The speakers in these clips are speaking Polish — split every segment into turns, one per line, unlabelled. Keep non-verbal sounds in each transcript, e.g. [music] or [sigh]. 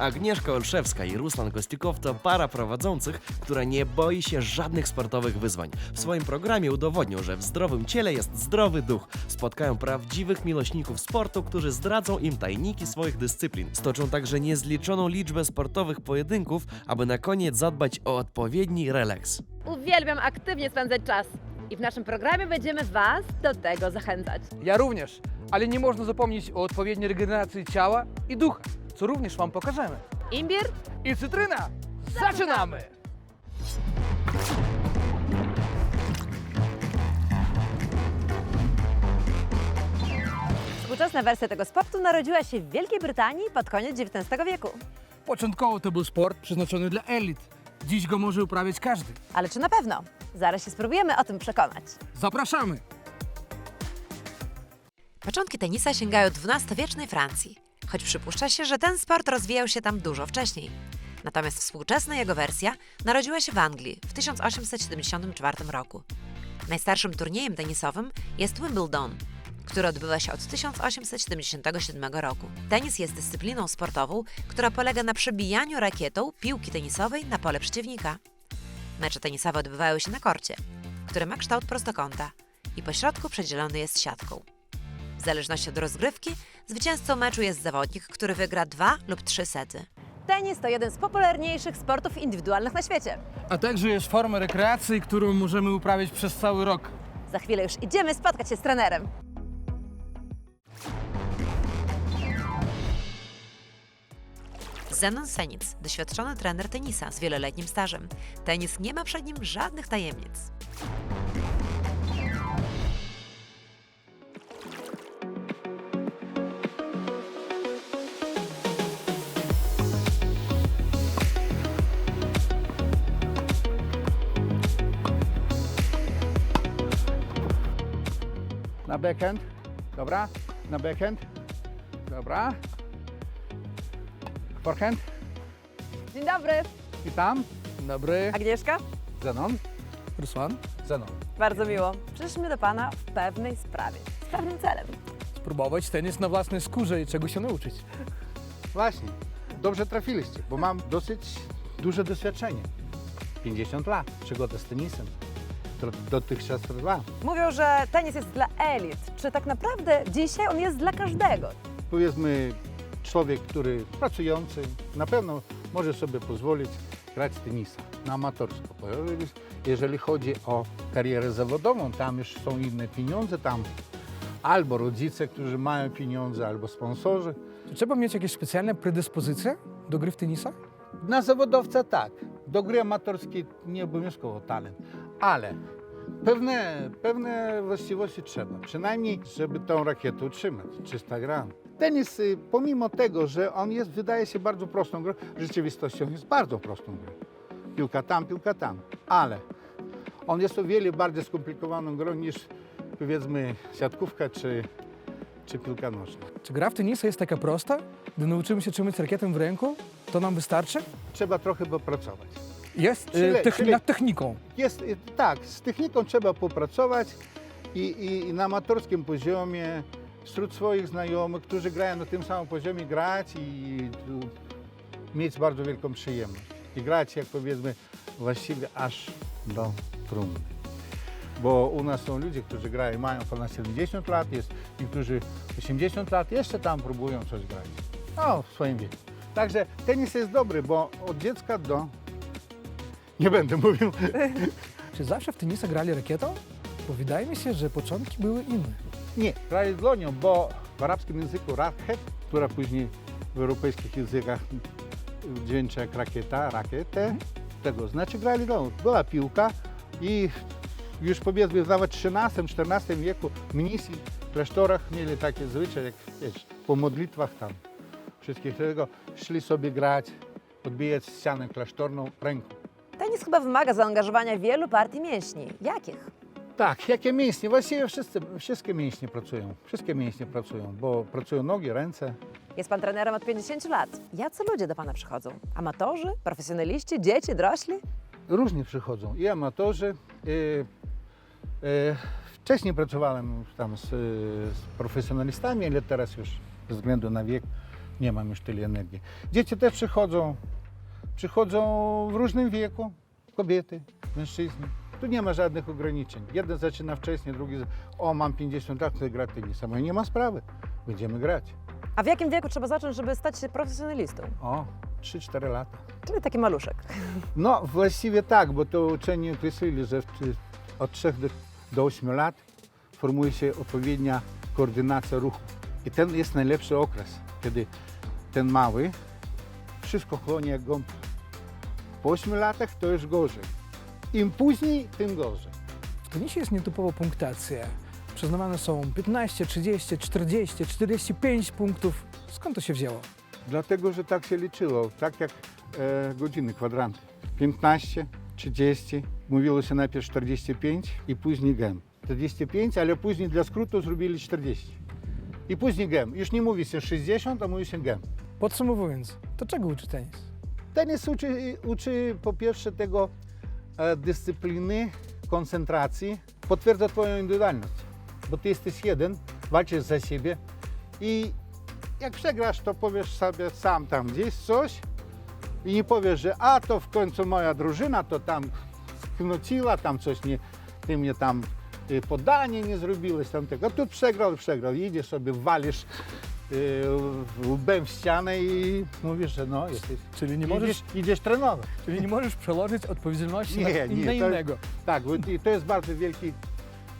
Agnieszka Olszewska i Ruslan Kostykow to para prowadzących, która nie boi się żadnych sportowych wyzwań. W swoim programie udowodnią, że w zdrowym ciele jest zdrowy duch. Spotkają prawdziwych miłośników sportu, którzy zdradzą im tajniki swoich dyscyplin. Stoczą także niezliczoną liczbę sportowych pojedynków, aby na koniec zadbać o odpowiedni relaks.
Uwielbiam aktywnie spędzać czas. I w naszym programie będziemy Was do tego zachęcać.
Ja również, ale nie można zapomnieć o odpowiedniej regeneracji ciała i ducha, co również Wam pokażemy.
Imbir?
I cytryna! Zaczynamy!
Współczesna wersja tego sportu narodziła się w Wielkiej Brytanii pod koniec XIX wieku.
Początkowo to był sport przeznaczony dla elit. Dziś go może uprawiać każdy.
Ale czy na pewno? Zaraz się spróbujemy o tym przekonać.
Zapraszamy!
Początki tenisa sięgają XII-wiecznej Francji, choć przypuszcza się, że ten sport rozwijał się tam dużo wcześniej. Natomiast współczesna jego wersja narodziła się w Anglii w 1874 roku. Najstarszym turniejem tenisowym jest Wimbledon, który odbywa się od 1877 roku. Tenis jest dyscypliną sportową, która polega na przebijaniu rakietą piłki tenisowej na pole przeciwnika. Mecze tenisowe odbywają się na korcie, który ma kształt prostokąta i po środku przedzielony jest siatką. W zależności od rozgrywki, zwycięzcą meczu jest zawodnik, który wygra dwa lub trzy sety.
Tenis to jeden z popularniejszych sportów indywidualnych na świecie.
A także jest forma rekreacji, którą możemy uprawiać przez cały rok.
Za chwilę już idziemy spotkać się z trenerem.
Zenon Senic, doświadczony trener tenisa z wieloletnim stażem. Tenis nie ma przed nim żadnych tajemnic.
Backhand. Dobra. Na backhand. Dobra. Forehand.
Dzień dobry.
I tam.
Dobry.
Agnieszka?
Zenon.
Ruslan,
Zenon.
Bardzo miło. Przyszliśmy do Pana w pewnej sprawie, z pewnym celem.
spróbować tenis na własnej skórze i czego się nauczyć.
Właśnie. Dobrze trafiliście, bo mam dosyć duże doświadczenie. 50 lat przygody z tenisem. Dotychczas trwa.
Mówią, że tenis jest dla elit. Czy tak naprawdę dzisiaj on jest dla każdego?
Powiedzmy, człowiek, który pracujący, na pewno może sobie pozwolić grać w tenisa na amatorsko. Jeżeli chodzi o karierę zawodową, tam już są inne pieniądze, tam albo rodzice, którzy mają pieniądze, albo sponsorzy.
Czy trzeba mieć jakieś specjalne predyspozycje do gry w tenisa?
Na zawodowca tak, do gry amatorskiej nie obowiązkowo talent, ale pewne, pewne właściwości trzeba, przynajmniej żeby tą rakietę utrzymać, 300 gram. Tenis, y, pomimo tego, że on jest, wydaje się bardzo prostą grą, w rzeczywistości on jest bardzo prostą grą. Piłka tam, piłka tam, ale on jest o wiele bardziej skomplikowaną grą niż powiedzmy siatkówka czy, czy piłka nożna.
Czy gra w tenisa jest taka prosta? Gdy nauczymy się trzymać rakietę w ręku, to nam wystarczy?
Trzeba trochę popracować.
Jest
Czyli-
e, techni-
czyli-
nad techniką.
Jest, y, tak, z techniką trzeba popracować i, i, i na amatorskim poziomie wśród swoich znajomych, którzy grają na tym samym poziomie, grać i tu, mieć bardzo wielką przyjemność. I grać, jak powiedzmy, właściwie aż do trumny. Bo u nas są ludzie, którzy grają, mają ponad 70 lat, jest niektórzy 80 lat, jeszcze tam próbują coś grać. O, w swoim wieku. Także tenis jest dobry, bo od dziecka do... Nie będę mówił, [laughs]
Czy zawsze w tenisa grali rakietą? Bo wydaje mi się, że początki były inne.
Nie, grali dłonią, bo w arabskim języku rakiet, która później w europejskich językach dźwięczy jak rakieta, rakietę, tego znaczy grali dłonią. Była piłka i już powiedzmy nawet w XIII-XIV wieku mnisi w klasztorach mieli takie zwyczaje, jak wiesz, po modlitwach tam wszystkich tego szli sobie grać, odbijać ścianę klasztorną ręką.
Tenis chyba wymaga zaangażowania wielu partii mięśni. Jakich?
Tak, jakie mięśnie? Właściwie wszyscy, wszystkie mięśnie pracują. Wszystkie mięśnie pracują, bo pracują nogi, ręce.
Jest Pan trenerem od 50 lat. Jacy ludzie do Pana przychodzą? Amatorzy? Profesjonaliści? Dzieci? Dorośli?
Różnie przychodzą i amatorzy. wcześniej pracowałem tam z, z profesjonalistami, ale teraz już ze względu na wiek Nie mam już tyle energii. Dzieci też przychodzą. Przychodzą w różnym wieku. Kobiety, mężczyźni. Tu nie ma żadnych ograniczeń. Jeden zaczyna wcześniej, drugi... O, mam 50 lat, chcę grać tenisa. Mówię, nie ma sprawy. Będziemy grać.
A w jakim wieku trzeba zacząć, żeby stać się profesjonalistą?
O, 3-4 lata.
Czyli taki maluszek.
No, właściwie tak, bo to uczeni określili, że od 3 do, do 8 lat formuje się odpowiednia koordynacja ruchu. I ten jest najlepszy okres, kiedy ten mały wszystko chłonie jak gąbka. Po 8 latach to już gorzej. Im później, tym gorzej.
W tenisie jest nietypowa punktacja. Przyznawane są 15, 30, 40, 45 punktów. Skąd to się wzięło?
Dlatego, że tak się liczyło, tak jak e, godziny, kwadranty. 15, 30, mówiło się najpierw 45 i później gem. 45, ale później dla skrótu zrobili 40. I później gem. Już nie mówi się 60, a mówi się gem.
Podsumowując, to czego uczy tenis?
Tenis uczy, uczy po pierwsze tego e, dyscypliny, koncentracji, potwierdza Twoją indywidualność, bo Ty jesteś jeden, walczysz za siebie i jak przegrasz, to powiesz sobie sam tam gdzieś coś i nie powiesz, że a to w końcu moja drużyna to tam sknociła, tam coś nie, Ty mnie tam y, podanie nie zrobiłeś, tam tego. Tu przegrał, przegrał, idziesz sobie, walisz łbem w ścianę i mówisz, że no, jesteś
Czyli nie
idziesz,
możesz,
idziesz trenować.
czyli nie możesz przełożyć odpowiedzialności na,
Nie,
na
nie, to-
innego.
Tak, bo i to jest bardzo wielki,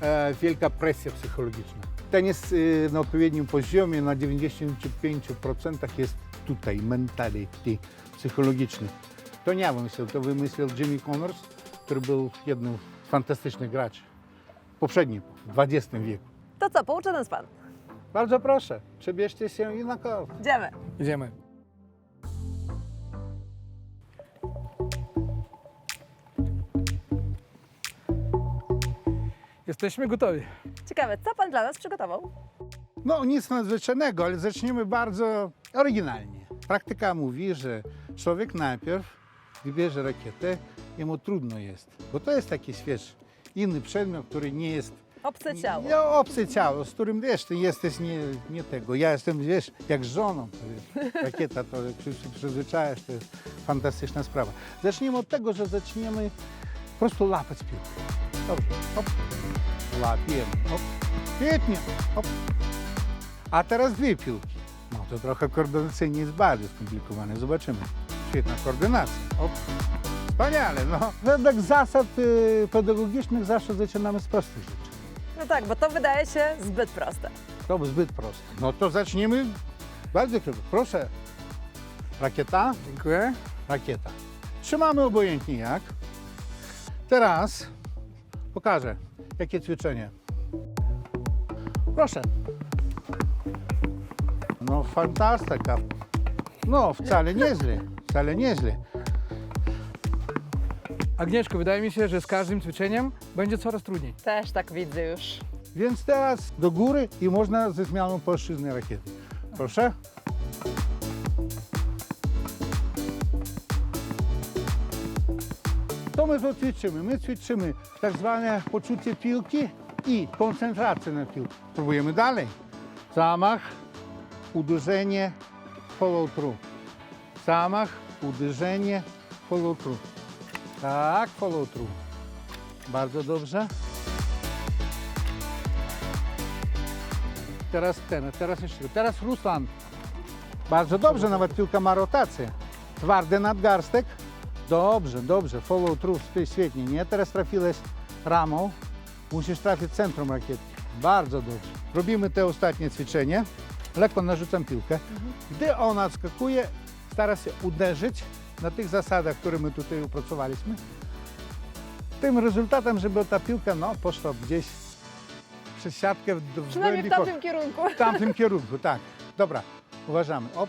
e, wielka presja psychologiczna. Tenis y, na odpowiednim poziomie na 95% jest tutaj, mentality psychologiczny. To nie ja wymyślił, to wymyślił Jimmy Connors, który był jednym z fantastycznych graczy. Poprzedni, w XX wieku.
To co, pouczy nas pan?
Bardzo proszę, przebierzcie się i na kort.
Idziemy.
Idziemy. Jesteśmy gotowi.
Ciekawe, co pan dla nas przygotował?
No, nic nadzwyczajnego, ale zaczniemy bardzo oryginalnie. Praktyka mówi, że człowiek najpierw wybierze rakietę, jemu trudno jest, bo to jest taki śwież, inny przedmiot, który nie jest
Obce ciało.
nie, obce ciało, z którym wiesz, ty jesteś nie, nie tego. Ja jestem, wiesz, jak z żoną. to jest Rakieta, to jak się przyzwyczajasz, to jest fantastyczna sprawa. Zaczniemy od tego, że zaczniemy po prostu łapać piłkę. Dobrze, hop, łapiemy, hop, świetnie, hop. A teraz dwie piłki. No to trochę koordynacyjnie jest bardziej skomplikowane, zobaczymy. Świetna koordynacja, hop. Wspaniale, no. Według zasad y, pedagogicznych zawsze zaczynamy z prostych rzeczy.
No tak, bo to wydaje się zbyt proste.
To był zbyt proste. No to zaczniemy bardzo krótko. Proszę. Rakieta,
Dziękuję.
rakieta. Trzymamy obojętnie jak. Teraz pokażę, jakie ćwiczenie. Proszę. No fantastyka. No wcale nieźle, wcale nieźle.
Agnieszko, wydaje mi się, że z każdym ćwiczeniem będzie coraz trudniej.
Też tak widzę już.
Więc teraz do góry i można ze zmianą płaszczyzny rakiety. Proszę. To my to ćwiczymy. My ćwiczymy tak zwane poczucie piłki i koncentrację na piłkę. Próbujemy dalej. Zamach, uderzenie, follow through. Zamach, uderzenie, follow through. Tak, through. Bardzo dobrze. Teraz ten, teraz jeszcze. Teraz Ruslan. Bardzo dobrze, nawet piłka ma rotację. Twardy nadgarstek. Dobrze, dobrze. Follow through, świetnie. Nie, teraz trafiłeś ramą. Musisz trafić centrum rakietki. Bardzo dobrze. Robimy te ostatnie ćwiczenie. Lekko narzucam piłkę. Gdy ona skakuje, stara się uderzyć na tych zasadach, które my tutaj opracowaliśmy. Tym rezultatem, żeby ta piłka no, poszła gdzieś przez siatkę w,
Przynajmniej w tamtym kierunku.
w tamtym kierunku, tak. Dobra, uważamy. Op.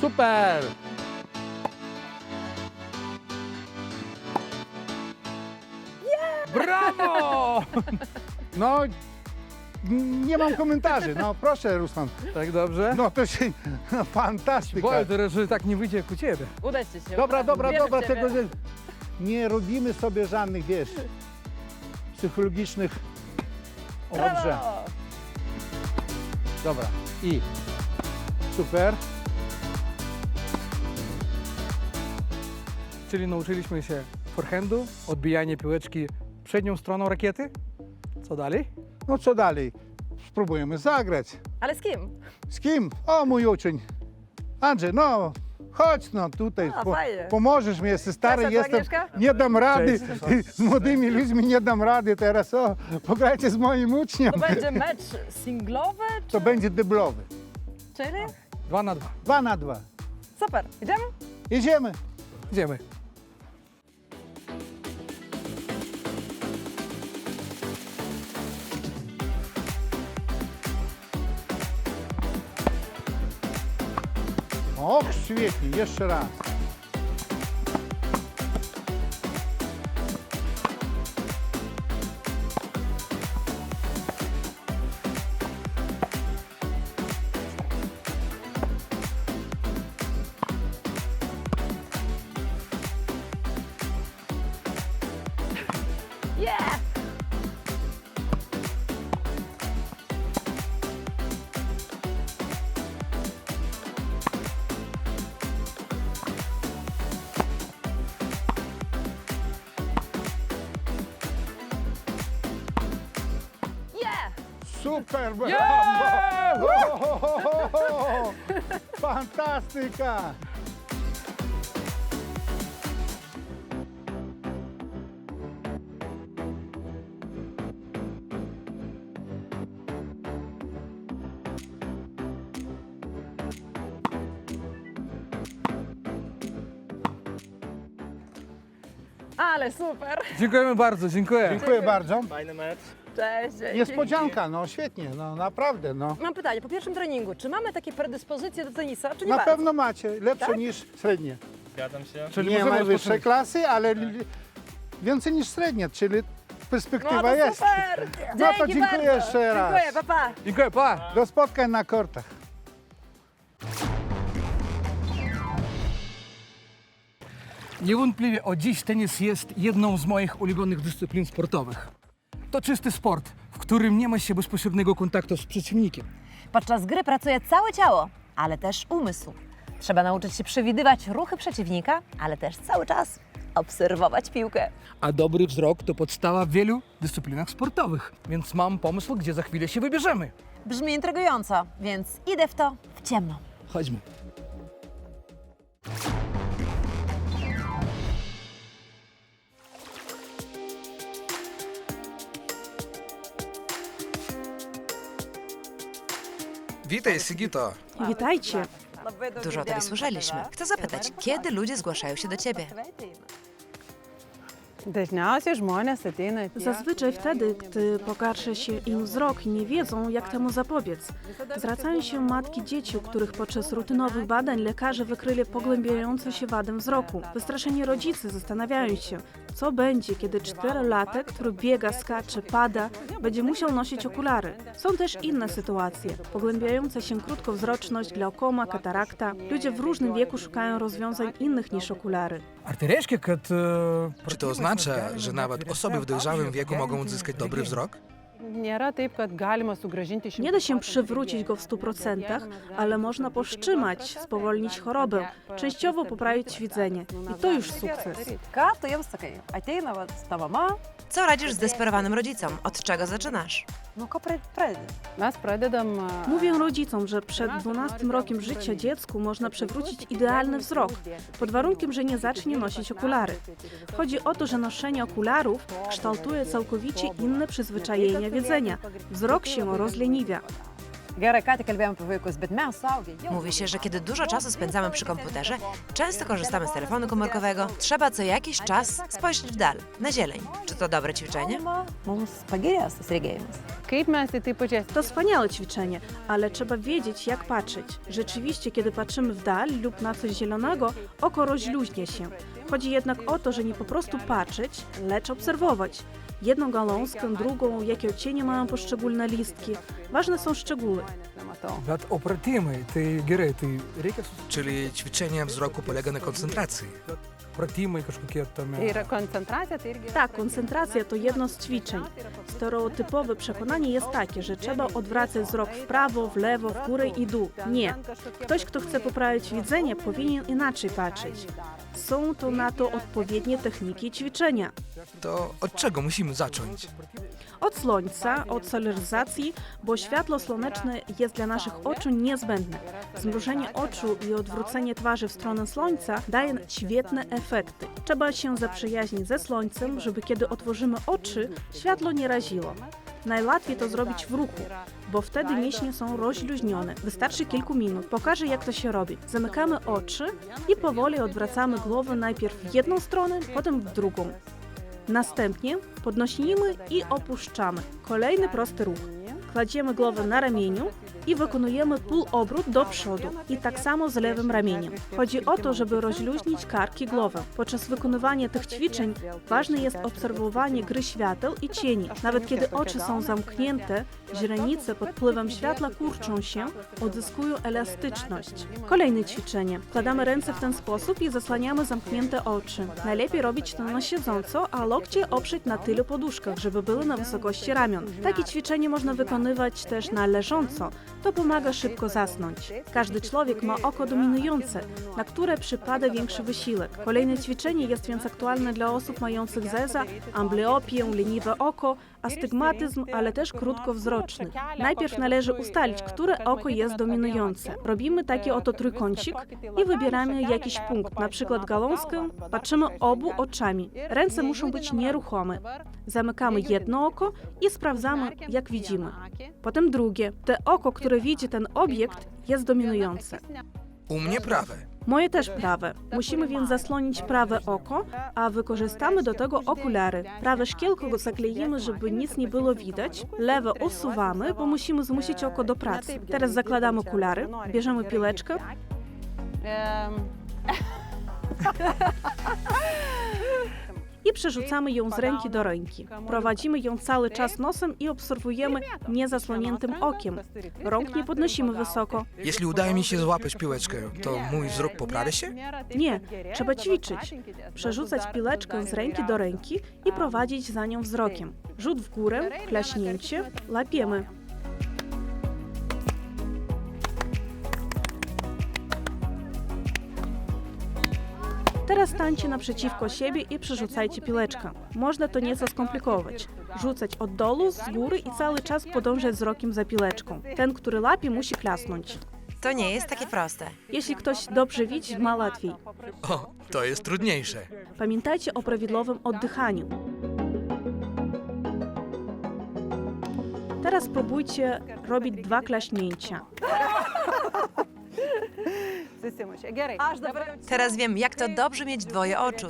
Super!
Brawo!
No, nie mam komentarzy. No proszę, Ruslan.
Tak dobrze?
No to się, no, fantastyka.
Boję teraz, że tak nie wyjdzie jak u Ciebie.
Uda ci się.
Dobra,
uda.
dobra,
Wierzę
dobra. Tego, że nie robimy sobie żadnych, wiesz, psychologicznych. Dobrze,
Brawo!
dobra. I Super.
Czyli nauczyliśmy się forehandu, odbijanie piłeczki przednią stroną rakiety. Co dalej?
No co dalej? Spróbujemy zagrać.
Ale z kim?
Z kim? O, mój uczeń. Andrzej, no chodź no tutaj.
A, fajnie.
pomożesz mi, jestem stary,
Cześć,
jestem.
Agnieszka.
Nie dam rady.
Cześć. [laughs]
Z młodymi ludźmi nie dam rady teraz. O, pograjcie z moim uczniem.
To będzie mecz singlowy, [laughs]
To będzie dyblowy.
czyli?
Dwa na dwa.
Dwa na dwa.
Super, idziemy?
Idziemy.
Idziemy.
Och, świetnie, jeszcze raz.
Yeah!
Super, brawo!
Yeah!
Ale super!
Dziękujemy bardzo, dziękuję.
Dziękuję bardzo.
Cześć! dzięki.
Niespodzianka, no świetnie, no naprawdę, no.
Mam pytanie, po pierwszym treningu, czy mamy takie predyspozycje do tenisa, czy nie
Na
bardzo?
pewno macie, lepsze
Tak?
niż średnie.
Zgadzam się.
Czyli
nie
możemy
najwyższej
rozpocząć.
klasy, ale li- więcej niż średnie, czyli
No
perspektywa
to
jest.
super!
No to dziękuję
bardzo.
jeszcze raz.
Dziękuję, pa, pa.
Dziękuję, pa!
Do spotkań na kortach.
Niewątpliwie od dziś tenis jest jedną z moich ulubionych dyscyplin sportowych. To czysty sport, w którym nie ma się bezpośredniego kontaktu z przeciwnikiem.
Podczas gry pracuje całe ciało, ale też umysł. Trzeba nauczyć się przewidywać ruchy przeciwnika, ale też cały czas obserwować piłkę.
A dobry wzrok to podstawa w wielu dyscyplinach sportowych. Więc mam pomysł, gdzie za chwilę się wybierzemy.
Brzmi intrygująco, więc idę w to w ciemno.
Chodźmy.
Witaj, Sigito.
Witajcie.
Dużo o tobie słyszeliśmy. Chcę zapytać, kiedy ludzie zgłaszają się do ciebie?
Zazwyczaj wtedy, gdy pogarsza się im wzrok i nie wiedzą, jak temu zapobiec. Zwracają się matki dzieci, u których podczas rutynowych badań lekarze wykryli pogłębiające się wadę wzroku. Wystraszeni rodzice zastanawiają się, co będzie, kiedy czterolatek, który biega, skacze, pada, będzie musiał nosić okulary. Są też inne sytuacje. Pogłębiająca się krótkowzroczność, glaukoma, katarakta. Ludzie w różnym wieku szukają rozwiązań innych niż okulary.
E,
Czy to oznacza, że nawet osoby w dojrzałym wieku mogą uzyskać dobry wzrok?
Nie da się przywrócić go w 100%, ale można powstrzymać, spowolnić chorobę, częściowo poprawić widzenie. I to już sukces.
Ką tu jiems sakai? Ateina vat, ta mama,
Co radzisz zdesperowanym rodzicom? Od czego zaczynasz?
pradedam a,
Mówię rodzicom, że przed 12 rokiem życia dziecku można przywrócić idealny wzrok, pod warunkiem, że nie zacznie nosić okulary. Chodzi o to, że noszenie okularów kształtuje całkowicie inne przyzwyczajenia widzenia. Wzrok się rozleniwia.
Mówi się, że kiedy dużo czasu spędzamy przy komputerze, często korzystamy z telefonu komórkowego, trzeba co jakiś czas spojrzeć w dal, na zieleń. Czy to dobre ćwiczenie?
To wspaniałe ćwiczenie, ale trzeba wiedzieć, jak patrzeć. Rzeczywiście, kiedy patrzymy w dal lub na coś zielonego, oko rozluźnia się. Chodzi jednak o to, że nie po prostu patrzeć, lecz obserwować. Jedną gałązkę, drugą, jakie odcienie mają poszczególne listki. Ważne są szczegóły.
Bet o pratimai, tai gerai, tai reikia sus...
Czyli ćwiczenie wzroku polega na koncentracji.
pratimai kažkokie
Tai
tame.
yra koncentracija, tai irgi. yra-
Tak, koncentracja to jedno z ćwiczeń. Stereotypowe przekonanie jest takie, że trzeba odwracać wzrok w prawo, w lewo, w górę i dół. Nie. Ktoś, kto chce poprawić widzenie, powinien inaczej patrzeć. Są to na to odpowiednie techniki ćwiczenia.
To od czego musimy zacząć?
Od słońca, od solaryzacji, bo światło słoneczne jest dla naszych oczu niezbędne. Zmrużenie oczu i odwrócenie twarzy w stronę słońca daje świetne efekty. Trzeba się zaprzyjaźnić ze słońcem, żeby kiedy otworzymy oczy, światło nie raziło. Najłatwiej to zrobić w ruchu, bo wtedy mięśnie są rozluźnione. Wystarczy kilku minut. Pokażę, jak to się robi. Zamykamy oczy i powoli odwracamy głowę najpierw w jedną stronę, potem w drugą. Następnie podnosimy i opuszczamy. Kolejny prosty ruch. Kładziemy głowę na ramieniu i wykonujemy półobrót do przodu. I tak samo z lewym ramieniem. Chodzi o to, żeby rozluźnić kark i głowę. Podczas wykonywania tych ćwiczeń ważne jest obserwowanie gry świateł i cieni. Nawet kiedy oczy są zamknięte, źrenice pod wpływem światła kurczą się, odzyskują elastyczność. Kolejne ćwiczenie. Wkładamy ręce w ten sposób i zasłaniamy zamknięte oczy. Najlepiej robić to na siedząco, a lokcie oprzeć na tylu poduszkach, żeby były na wysokości ramion. Takie ćwiczenie można wykonywać też na leżąco. To pomaga szybko zasnąć. Każdy człowiek ma oko dominujące, na które przypada większy wysiłek. Kolejne ćwiczenie jest więc aktualne dla osób mających zeza, ambliopię, leniwe oko, astygmatyzm, ale też krótkowzrocznych. Najpierw należy ustalić, które oko jest dominujące. Robimy taki oto trójkącik i wybieramy jakiś punkt, na przykład gałązkę, patrzymy obu oczami. Ręce muszą być nieruchome. Zamykamy jedno oko i sprawdzamy, jak widzimy. Potem drugie. Te oko, które widzi ten obiekt, jest dominujące.
U mnie prawe.
Moje też prawe. Musimy więc zasłonić prawe oko, a wykorzystamy do tego okulary. Prawe szkiełko zakleimy, żeby nic nie było widać. Lewe usuwamy, bo musimy zmusić oko do pracy. Teraz zakładamy okulary, bierzemy piłeczkę,
Em, [laughs] [laughs] [laughs]
i przerzucamy ją z ręki do ręki. Prowadzimy ją cały czas nosem i obserwujemy niezasłoniętym okiem. Rąk nie podnosimy wysoko.
Jeśli udaje mi się złapać piłeczkę, to mój wzrok poprawi się?
Nie, trzeba ćwiczyć. Przerzucać piłeczkę z ręki do ręki i prowadzić za nią wzrokiem. Rzut w górę, klaśnięcie, łapiemy. Teraz stańcie naprzeciwko siebie i przerzucajcie piłeczkę. Można to nieco skomplikować. Rzucać od dołu, z góry i cały czas podążać wzrokiem za piłeczką. Ten, który łapie, musi klasnąć.
To nie jest takie proste.
Jeśli ktoś dobrze widzi, ma łatwiej.
O, to jest trudniejsze.
Pamiętajcie o prawidłowym oddychaniu. Teraz spróbujcie robić dwa klaśnięcia.
Susimušė. Gerai. dabar
Teraz wiem, jak to dobrze mieć dwoje oczu.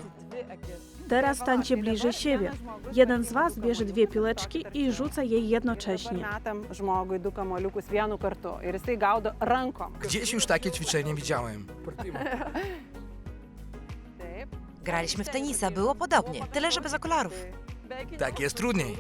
Teraz stańcie bliżej siebie. Jeden z Was bierze dwie piłeczki i rzuca je jednocześnie.
metam žmogui du kamoliukus vienu kartu ir jisai gaudo rankom.
Gdzieś już takie ćwiczenie widziałem.
Taip.
Graliśmy w tenisa, było podobnie, tyle że bez okularów.
Tak jest trudniej.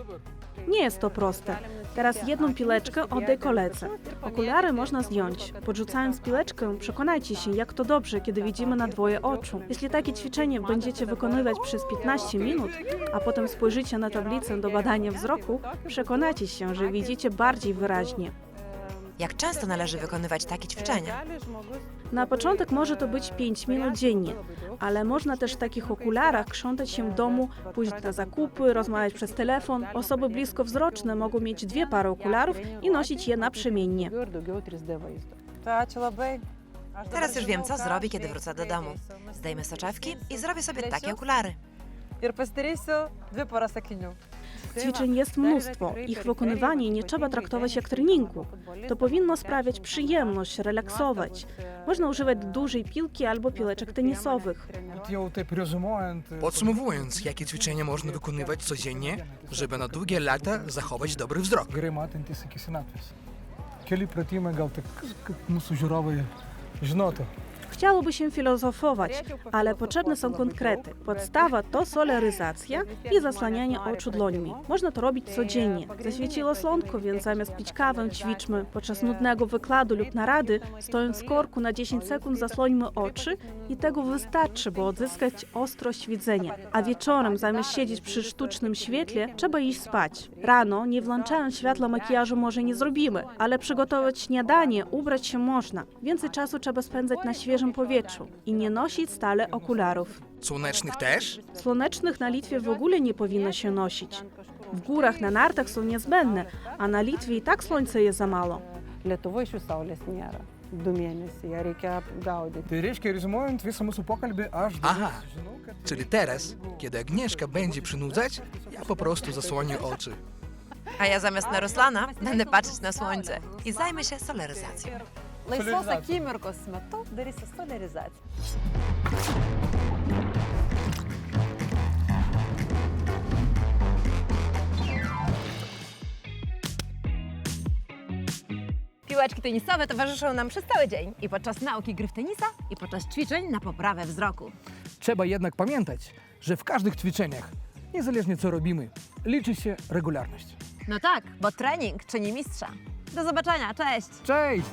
Nie jest to proste. Teraz jedną piłeczkę oddaj koledze. Okulary można zdjąć. Podrzucając piłeczkę, przekonajcie się, jak to dobrze, kiedy widzimy na dwoje oczu. Jeśli takie ćwiczenie będziecie wykonywać przez 15 minut, a potem spojrzycie na tablicę do badania wzroku, przekonacie się, że widzicie bardziej wyraźnie.
Jak często należy wykonywać takie ćwiczenia?
Na początek może to być 5 minut dziennie, ale można też w takich okularach krzątać się w domu, pójść na zakupy, rozmawiać przez telefon. Osoby bliskowzroczne mogą mieć dwie pary okularów i nosić je naprzemiennie.
daugiau ir daugiau 3D vaizdų.
Teraz już wiem, co zrobię, kiedy wrócę do domu. Zdejmę soczewki i zrobię sobie takie okulary.
ir pasidarysiu dvi poras
Ćwiczeń jest mnóstwo. Ich wykonywanie nie trzeba traktować jak treningu. To powinno sprawiać przyjemność, relaksować. Można używać dużej piłki albo piłeczek tenisowych.
Podsumowując, jakie ćwiczenia można wykonywać codziennie, żeby na długie lata zachować dobry wzrok?
Keli pratimai gal tik, mūsų žiūrovai žinotų.
Chciałoby się filozofować, ale potrzebne są konkrety. Podstawa to solaryzacja i zasłanianie oczu dłońmi. Można to robić codziennie. Zaświeciło słonko, więc zamiast pić kawę ćwiczmy. Podczas nudnego wykładu lub narady, stojąc w korku na 10 sekund zasłońmy oczy i tego wystarczy, by odzyskać ostrość widzenia. A wieczorem, zamiast siedzieć przy sztucznym świetle, trzeba iść spać. Rano, nie włączając światła, makijażu może nie zrobimy, ale przygotować śniadanie, ubrać się można. Więcej czasu trzeba spędzać na świeżym powietrzu i nie nosić stale okularów.
Słonecznych też?
Słonecznych na Litwie w ogóle nie powinno się nosić. W górach na nartach są niezbędne, a na Litwie i tak słońca jest za mało.
Lietuvoje iš jų saulės nėra. Du mėnesiai, ją reikia gaudyti.
Tai reiškia, rezumuojant visą mūsų pokalbį, aš
Aha.
dabar žinau, kad
Czyli teraz, kiedy Agnieszka będzie przynudzać, ja po prostu zasłonię oczy.
A ja zamiast na Ruslana będę patrzeć na słońce i zajmę się solaryzacją.
Laisvos akimirkos metu darysi solarizaciją.
Piłeczki tenisowe towarzyszą nam przez cały dzień i podczas nauki gry w tenisa, i podczas ćwiczeń na poprawę wzroku.
Trzeba jednak pamiętać, że w każdych ćwiczeniach, niezależnie co robimy, liczy się regularność.
No tak, bo trening czyni mistrza. Do zobaczenia, cześć!
Cześć!